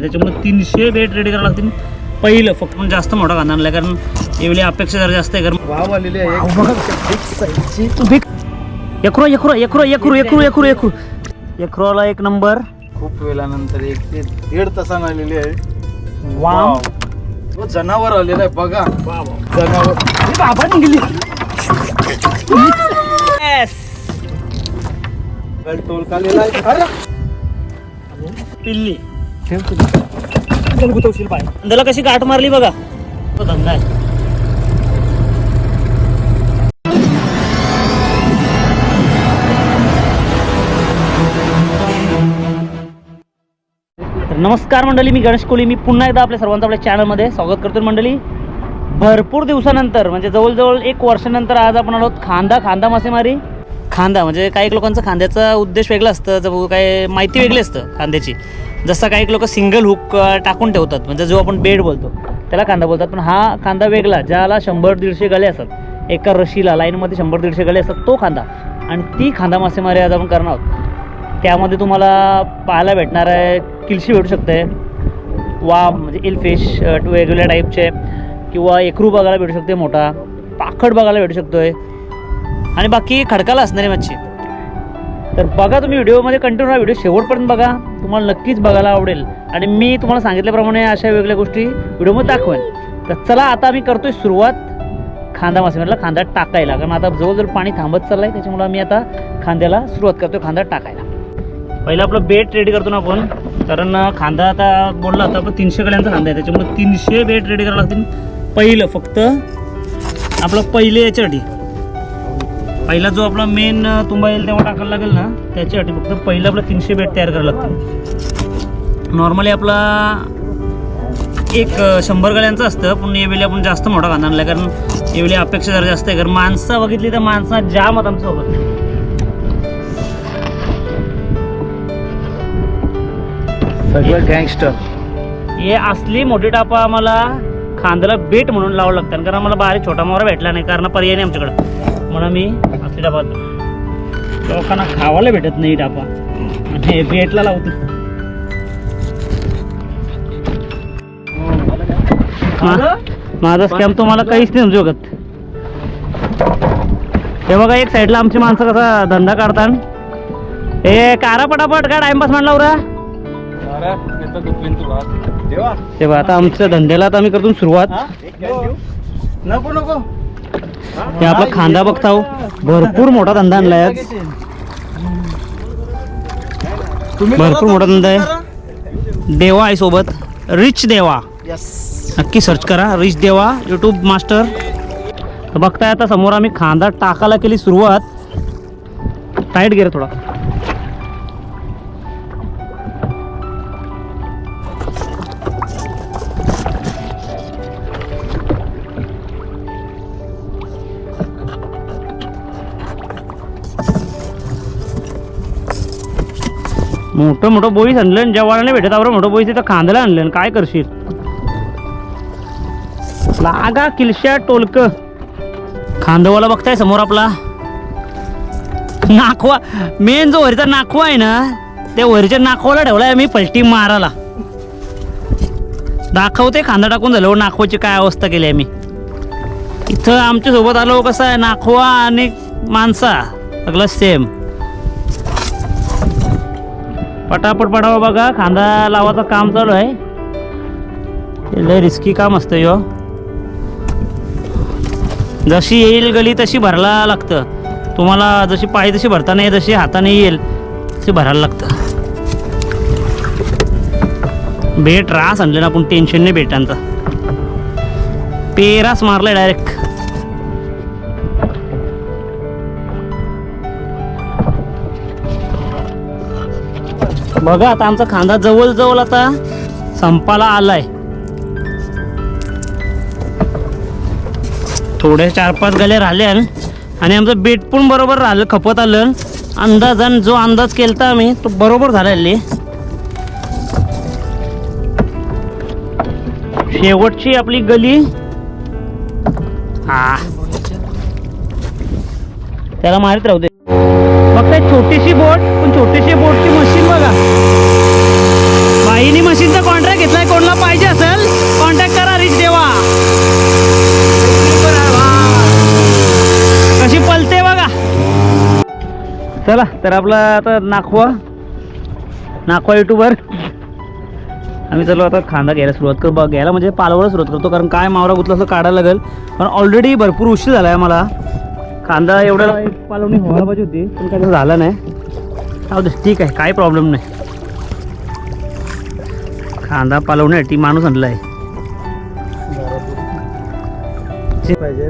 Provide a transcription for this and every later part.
त्याच्यामुळे तीनशे बेट रेडी करावं लागतील. पहिलं फक्त पण जास्त मोठा कांदा आणला कारण एवढी अपेक्षा जरा जास्त आहे कारण वाव आलेली आहे. एक big size ची. तू बिक यक्रो यक्रो यक्रो यक्रो यक्रो यक्रो यक्रो यक्रोला एक नंबर. खूप वेळानंतर एक ते दीड तासानं आलेली आहे. वाव. तो जनावर आलेला आहे बघा. जनावर. बाबा निघली. टोलका आहे ठेव गुतवशील पाय त्याला कशी गाठ मारली बघा. धंदा आहे तर नमस्कार मंडळी मी गणेश कोळी. मी पुन्हा एकदा आपल्या सर्वांचं आपल्या चॅनलमध्ये स्वागत करतो मंडळी. भरपूर दिवसानंतर म्हणजे जवळजवळ एक वर्षानंतर आज आपण आलो खांदा खांदा मासेमारी. खांदा म्हणजे काही लोकांचं खांद्याचा उद्देश वेगळा असतं जर काय माहिती वेगळी असतं खांद्याची. जसं काही लोक सिंगल हुक टाकून ठेवतात. म्हणजे जो आपण बेड बोलतो त्याला खांदा बोलतात. पण हा खांदा वेगळा ज्याला शंभर दीडशे गळे असतात. एका रशीला लाईनमध्ये शंभर दीडशे गळे असतात तो खांदा आणि ती खांदा मासेमारी आज आपण करणार आहोत. त्यामध्ये तुम्हाला पाहायला भेटणार आहे किलशी भेटू शकते. वा म्हणजे इलफिश वेगवेगळ्या टाईपचे किंवा एकरू बघायला भेटू शकते मोठा. पाखड बघायला भेटू शकतोय. आणि बाकी खडकाला असणारी मच्छी. तर बघा तुम्ही व्हिडिओमध्ये कंटिन्यू व्हिडिओ शेवटपर्यंत बघा. तुम्हाला नक्कीच बघायला आवडेल. आणि मी तुम्हाला सांगितल्याप्रमाणे अशा वेगळ्या गोष्टी व्हिडिओमध्ये दाखवेन. तर चला आता आम्ही करतोय सुरुवात. खांदा मासेमारीला खांदा टाकायला. कारण आता जवळजवळ पाणी थांबत चाललं आहे त्याच्यामुळे आम्ही आता खांद्याला सुरुवात करतोय खांदा टाकायला. पहिलं आपलं बेट रेडी करतो ना आपण. कारण खांदा आता बोलला आता आपण तीनशे गड्यांचा खांदा आहे. त्याच्यामुळे तीनशे बेट रेडी करावं लागतील. पहिलं फक्त आपलं पहिले याच्यासाठी. पहिला जो आपला मेन तुंबा येईल तेव्हा टाकायला लागेल ना त्याच्यासाठी फक्त पहिलं आपलं तीनशे बेट तयार करावं लागतं नॉर्मली आपला एक शंभर गड्यांचं असतं पण यावेळी आपण जास्त मोठा कांदा आणला कारण यावेळी अपेक्षा जरा जास्त आहे. कारण माणसं बघितली तर माणसं जाम आता आमच्यासोबत. सगळं गँगस्टर हे असली मोठी टापा आम्हाला खांद्याला बेट म्हणून लावावं लागतं कारण आम्हाला बाहेर छोटा मोहरा भेटला नाही कारण पर्याय नाही आमच्याकडं. म्हणून मी असली टापा लोकांना खावायला भेटत नाही ही टापा आणि बेटला लावतो माझा स्कॅम तुम्हाला काहीच नाही समजू शकत हे बघा एक साईडला आमची माणसं कसा धंदा काढतात ए कारा पटापट काय टाइमपास म्हणला उरा? देवा. ते बघा आता आमच्या धंद्याला आता आम्ही करतो सुरुवात. नको नको. हे आपला खांदा बघता. भरपूर मोठा धंदा आणलाय आज. भरपूर मोठा धंदा आहे. देवा आहे सोबत. रिच देवा. नक्की सर्च करा. रिच देवा यूट्यूब मास्टर. बघताय आता समोर आम्ही खांदा टाकायला केली सुरुवात. टाईट गेर थोडा. मोठं मोठं बोईस आणलं जेव्हा नाही भेटत आवडं मोठं बोईस तिथं खांद्याला आणलं काय करशील? लागा किलशा टोलक. खांदवाला बघताय समोर आपला. नाखवा मेन जो वरचा नाखवा आहे ना त्या वरच्या नाखवाला ठेवलाय मी पलटी मारायला. दाखवते खांदा टाकून झाल्यावर नाखवाची काय अवस्था केली आहे मी. इथं आमच्यासोबत आलो कसं आहे? नाखवा आणि माणसा. सगळं सेम पटापट पटावा बघा. खांदा लावायचं काम चालू आहे. लय रिस्की काम असतं यो. जशी येईल गली तशी भरायला लागतं. तुम्हाला जशी पाय तशी भरता नाही जशी हाताने येईल तशी भरायला लागतं. बेट रास आणले ना आपण टेन्शन नाही बेटांचा पेरास मारलाय डायरेक्ट बघा आता आमचा खांदा जवळ जवळ आता संपाला आलाय. थोडे चार पाच गले राहिले आणि आमचं बेट पण बरोबर राहिलं खपत आलं. अंदाजान जो अंदाज केलता आम्ही तो बरोबर झालेली. शेवटची आपली गली. हा. त्याला मारित राहू दे. फक्त छोटीशी बोट पण छोटीशी बोटची मशीन मशीन मशीनचा कॉन्ट्रॅक्ट घेतलाय कोणाला पाहिजे असेल कॉन्टॅक्ट करा रिच देवा. कशी पलते बघा. चला तर आपला आता नाखवा नाखवा युट्यूबर आम्ही चलो आता खांदा घ्यायला सुरुवात कर बघ घ्यायला म्हणजे पालवायला सुरुवात करतो कारण काय मावरा गुतला असं काढायला लागेल. पण ऑलरेडी भरपूर उशीर झाला आहे मला कांदा एवढा पालवणी व्हायला पाहिजे होती पण काय झालं नाही. ठीक आहे काही प्रॉब्लेम नाही. कांदा पालवण्यासाठी माणूस आणला आहे पाहिजे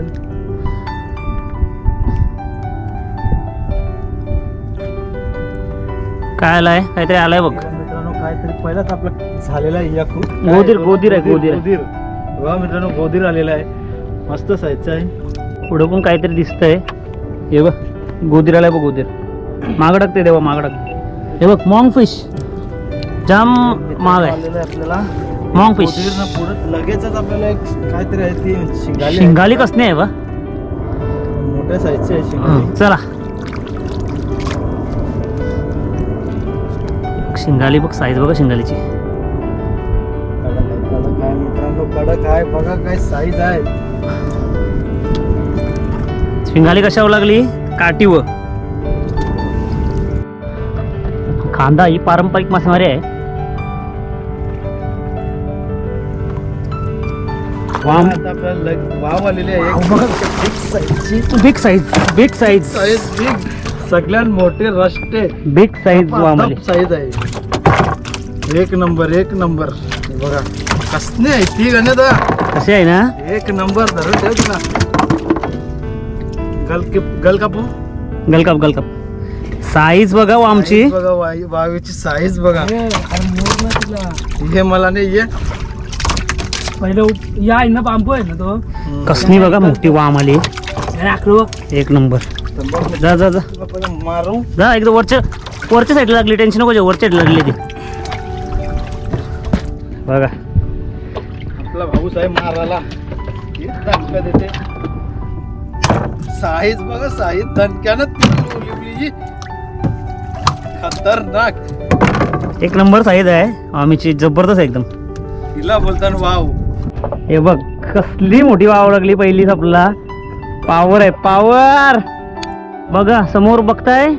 काय आलाय? काहीतरी आलाय बघ. मित्रांनो काहीतरी पहिलाच आपला झालेला आहे याकू गोदीर, गोदीर आहे, गोदीर. गोदीर. बघा मित्रांनो गोदीर आलेला आहे. मस्त साईजचा आहे. पुढं पण काहीतरी दिसतंय. हे बघ गोदीर आलाय बघ गोदीर. मागडक ते देवा मागडक हे बघ मॉंग फिश जाम महाग आहे आपल्याला. मॉंग फिश. पुढे लगेचच आपल्याला एक काहीतरी आहे ती शिंगाली. शिंगाली कसणे आहे बा? मोठ्या साईजची आहे शिंगाली. चला. शिंगाली बघ साईज बघा शिंगालीची. कडक आहे, कडक आहे मित्रांनो कडक आहे. बघा काय साईज आहे. शिंगाली कशावर लागली? काठीवर. खांदा ही पारंपरिक मासेमारी आहे. वाम. वाव आलेली आहे. एक big size big size size big सगळ्यात मोठे रस्ते. बिग साईज वाम आली. साईज आहे. एक नंबर एक नंबर हे बघा कसने आहे ती गणित कशी आहे ना? एक नंबर धरून ठेव तुला. गल गल कापू. गलकाप गलकाप साईज बघा वामची Size बघा वाई- वावीची साईज बघा. हे मला नाही ये. पहिलं या आहे ना बांबू आहे ना तो. कसली बघा मोठी वाम आली. अरे आकडो एक नंबर. जा जा जा. पहिलं मारू. जा एकदम वरच्या वरच्या साईडला लागली. टेन्शन नको घेऊ, वरच्या साईडला लागली ती. बघा. आपला भाऊ साहेब हे देते. साईज बघा साईज दणक्यानं ती उलवली खतरनाक. एक नंबर साईज आहे. आम्हीची जबरदस्त आहे एकदम. तिला बोलताना वाव. हे बघ कसली मोठी वाव लागली पहिलीच आपल्याला. पावर आहे पावर बघा समोर बघताय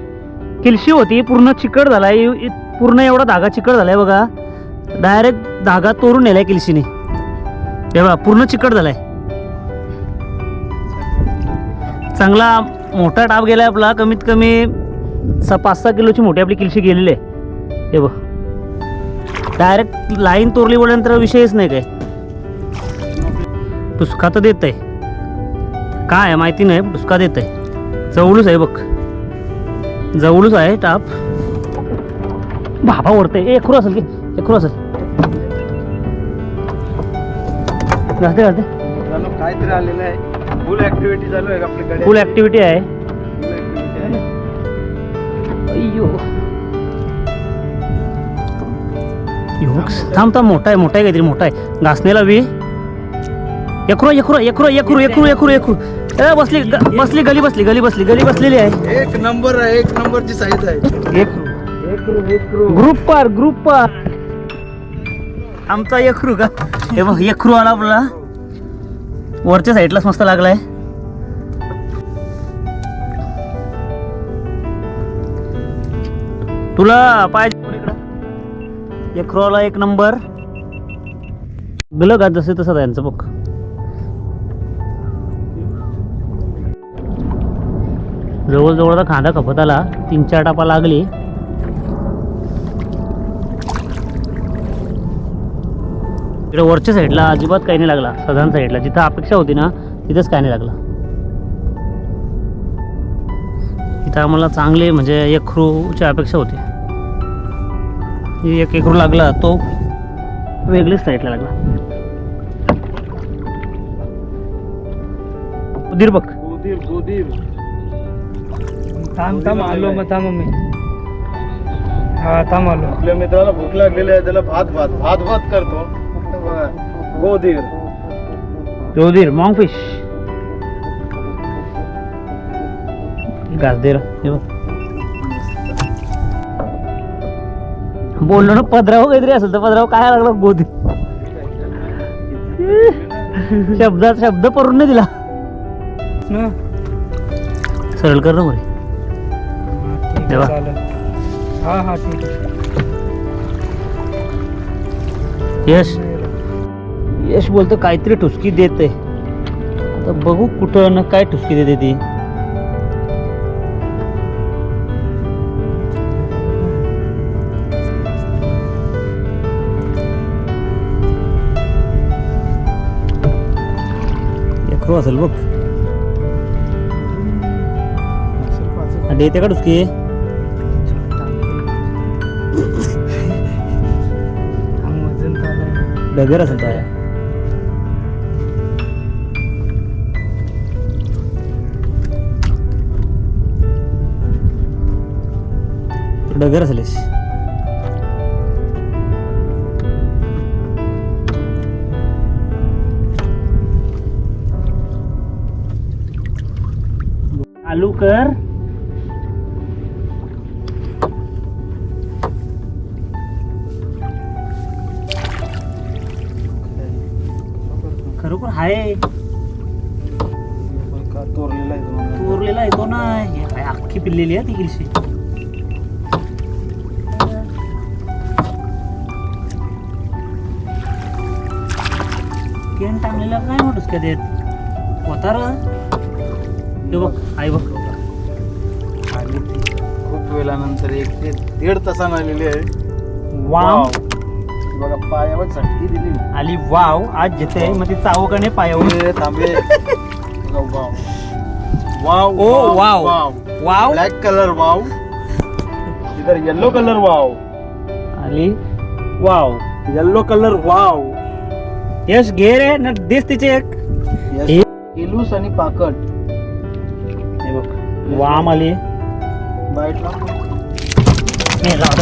किलशी होती पूर्ण चिकट झालाय इ- इ- पूर्ण एवढा धागा चिकट झालाय बघा. डायरेक्ट धागा तोडून नेलाय किलशीने. हे बघा पूर्ण चिकट झालाय. चांगला मोठा टाप गेलाय आपला कमीत कमी स पाच सहा किलोची मोठी आपली किलशी गेलेली आहे. हे बघ. डायरेक्ट लाईन तोरली बोलल्यानंतर विषयच नाही काय. टुसका तर देत आहे काय माहिती नाही टुसका देत आहे जवळूच आहे बघ. जवळूच आहे टाप. बाबा ओढते ए खुरू असेल की? ए खुरू असेल. घालते घालते. काहीतरी आलेलं आहे. फुल ऍक्टिव्हिटी चालू आहे आपल्याकडे. फुल activity आहे. अय्यो. थांब थांब मोठा आहे मोठा आहे काहीतरी मोठा आहे. घासणेला बी यखुरा यखुरा यखुरा यखुरू यखुरू यखुरू यखुरू ए बसली बसली गली बसली गली बसली गली बसलेली आहे. एक नंबर आहे एक नंबरची साईज आहे. एक ग्रुप पर ग्रुप पर. आमचा यखरू का? हे बघ यखरू आला आपला. वरच्या साईडलाच मस्त लागलाय. तुला पाहिजे एक आला एक नंबर गेलं का? जसं तसं त्यांचं बघ जवळजवळ आता खांदा खपत आला तीन चार टापा लागली. इकडे वरच्या साईडला अजिबात काही नाही लागला. साधारण साईडला जिथं अपेक्षा होती ना तिथेच काही नाही लागला. इथं आम्हाला चांगले म्हणजे एक क्रूची अपेक्षा होती. एक एकरू लागला तो वेगळीच साईडला लागला. उदीर बघ. गोदीर गोदीर थांब थांब आलो मग थांब मी. हा थांब आलो. आपल्या मित्राला भूक लागलेली आहे त्याला भात भात भात भात करतो. बघा गोदीर उदीर मॉंग फिश घास दे रे. हे बघ बोललो ना पदराव काहीतरी असेल तर पदराव काय लागलं गोदी शब्दात शब्द परून नाही दिला सरळ कर ना बरे हा, हा हा ठीक यश यश बोलतो काहीतरी ठुसकी देते आता बघू कुठं ना काय ठुसकी देते ती लेकरू असेल बघ आणि येते का ठुसकी हा, वजन चालू डगर असेल तर डगर असेल यश. चालू कर खरोखर हाय तोरलेला आहे तो. चोरलेला येतो ना हे काय अख्खी पिल्लेली आहे ती गिलशी केन टांगलेला काय म्हणतोस का देत होता र हे बघ आई बघ. आणि ती खूप वेळानंतर एक ते दीड तासानं आलेली आहे. वाव. बघा पायावर चटकी दिली आली वाव. आज जिथे मग ती चावू का नाही पायावर. ए, थांबे बघा, वाव. वाव ओ, wow. Wow. Wow. Black colour wow. इधर येलो कलर वाव. आली. Wow. Yellow colour wow. Yash घे रे ना दिस तिचे एक. हे- इलूस आणि पाकट. वाम आली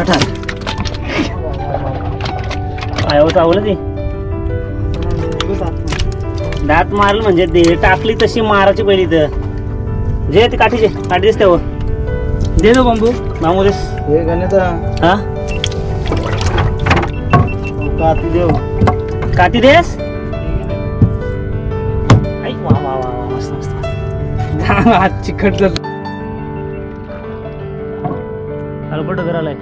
ठार. ती. दात मारल म्हणजे दे टाकली तशी मारायची पहिली तर. जे ती काठीचे काठी दिसते वर दे ना बांबू बांबू दिस. हे गणिता हा? काती देव काठी देस? आई वा वा वा मस्त मस्त. चिकट झालं अलबट घर आलाय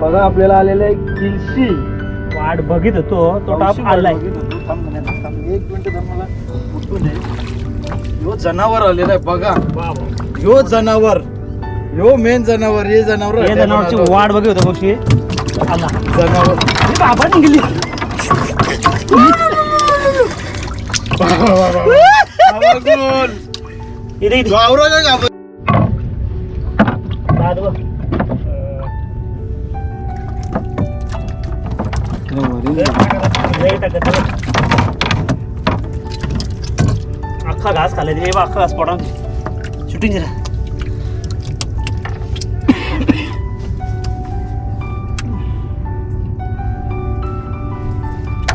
बघा आपल्याला आलेलं आहे किलशी. वाट बघित होतो तो टॉप आलाय. एक मिनिट मला जनावर आलेला आहे बघा. ह्यो जनावर. ह्यो मेन जनावर हे जनावर हे जनावरची वाट बघित होतो बघशी आला. जनावर. बाबा निघली. इथे इथे. दाद. बघ. टाकत आहे. अख्खा घास खाल्ला तिने. अख्खा घास पडा शूटिंग जरा.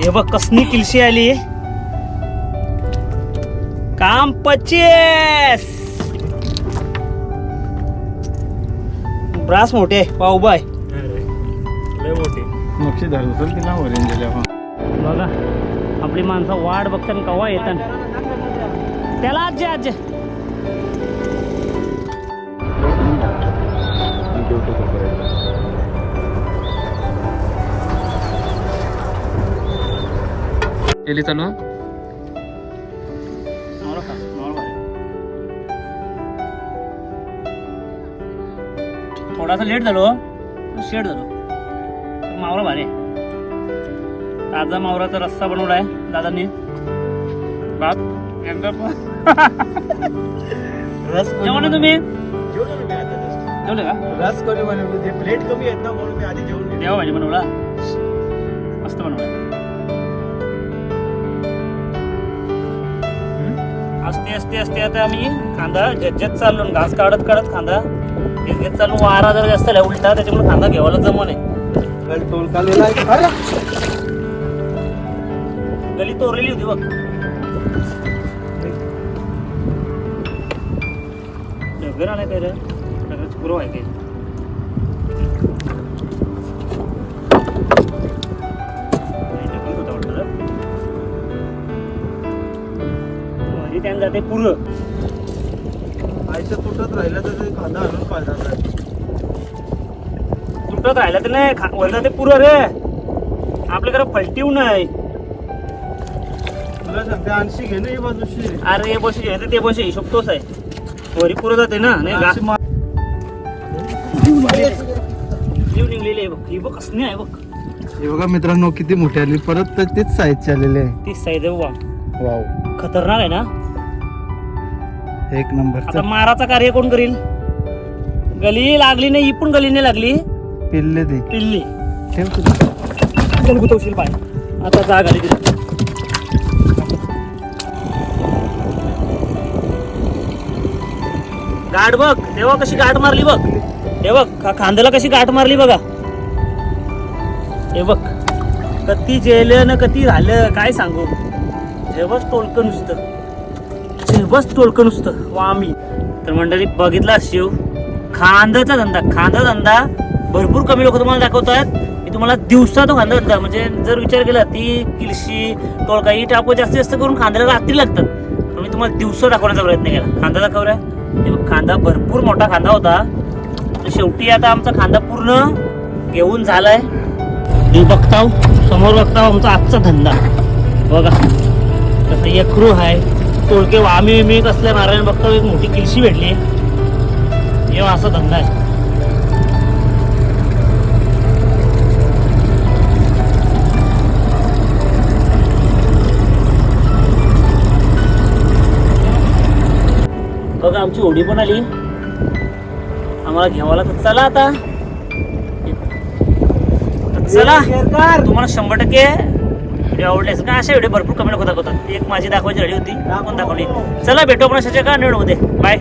हे बघ कसनी किलशी आली. काम पचेस ब्रास मोठे आहे. पाव बाय मोठे. तर तिला दिल्या बघा आपली माणसं वाट बघतात कवा येतात. त्याला आजी आजी केली चालू थोडासा लेट झालो शेट झालो. मावरा भारी. ताजा मावराचा रस्सा बनवलाय दादांनी. पण- रस जेवण तुम्ही? जेवलो का? रस कोणी बनवली? ते प्लेट कमी आहेत ना म्हणून मी आधी जेवून घेतलं. देवा भाजी बनवला. मस्त बनवला. असते असते असते आता आम्ही. कांदा झज्जत चाललो घास काढत काढत कांदा घेत चाललो वारा जरा जास्त आला उलटा त्याच्यामुळे कांदा घेवायला जमन आहे. काल टोल काढलेला आहे. अरे! गली तोरलेली होती बघ. शुगर आलाय काय रे? सगळंच पुरव आहे नाही, त्यानं जाते पुरं. आयचं तुटत राहिलं तर ते खांदा आणून फायदा नाही. तुटत राहिलं तर नाही खा- वरलं ते पुरं रे. आपल्याकडे फलटीव नाही तुला सांगते आणशी घे ना ही बाजूशी. अरे बशी घ्यायचं ते बशी हिशोब तोच आहे. वरी पुरं जाते ना नाही गा- आणशी मा- जीव निघलेली आहे बघ ही बघ कसली आहे बघ. हे बघा मित्रांनो किती मोठी आली. परत तर तीच साईजची आलेली आहे. ती साईज आहे वा. वाव. खतरनाक आहे ना? एक नंबर. आता माराचा कार्य कोण करील? गली लागली नाही ही पण गली नाही लागली. पिल्ले दे. पिल्ली. ठेव गुतवशील पाय. आता जा गाडी गाठ बघ. तेव्हा कशी गाठ मारली बघ. हे बघ खा- खांद्याला कशी गाठ मारली बघा. हे बघ. कती जेलं ना कती झालं काय सांगू? जेवच टोलकं नुसतं. बस टोलकं नुसतं. वामी तर मंडळी बघितला शिव? खांद्याचा धंदा. खांदा धंदा भरपूर कमी लोक तुम्हाला दाखवतात मी तुम्हाला दिवसा तो खांदा धंदा. म्हणजे जर विचार केला ती किलशी टोळका ही टाकू जास्तीत जास्त करून खांद्याला रात्री लागतात. पण मी तुम्हाला दिवसा दाखवण्याचा प्रयत्न केला. खांदा दाखवला हे खांदा भरपूर मोठा खांदा होता. तर शेवटी आता आमचा खांदा पूर्ण घेऊन झालाय. मी बघताव समोर बघताव आमचा आजचा धंदा. बघा तसं यक्रू आहे. टोळके वामी विमी कसल्या नारायण बघताव एक मोठी किलशी भेटली. हे असा धंदा आहे. बघा आमची ओढी पण आली. आम्हाला घ्यावाला तर चला आता. चला. तुम्हाला शंभर टक्के व्हिडिओ आवडले असेल का? अशा व्हिडिओ भरपूर कमेंट होता होतात. एक माझी दाखवायची रेडी होती पण दाखवली? चला भेटू आपण का मध्ये. बाय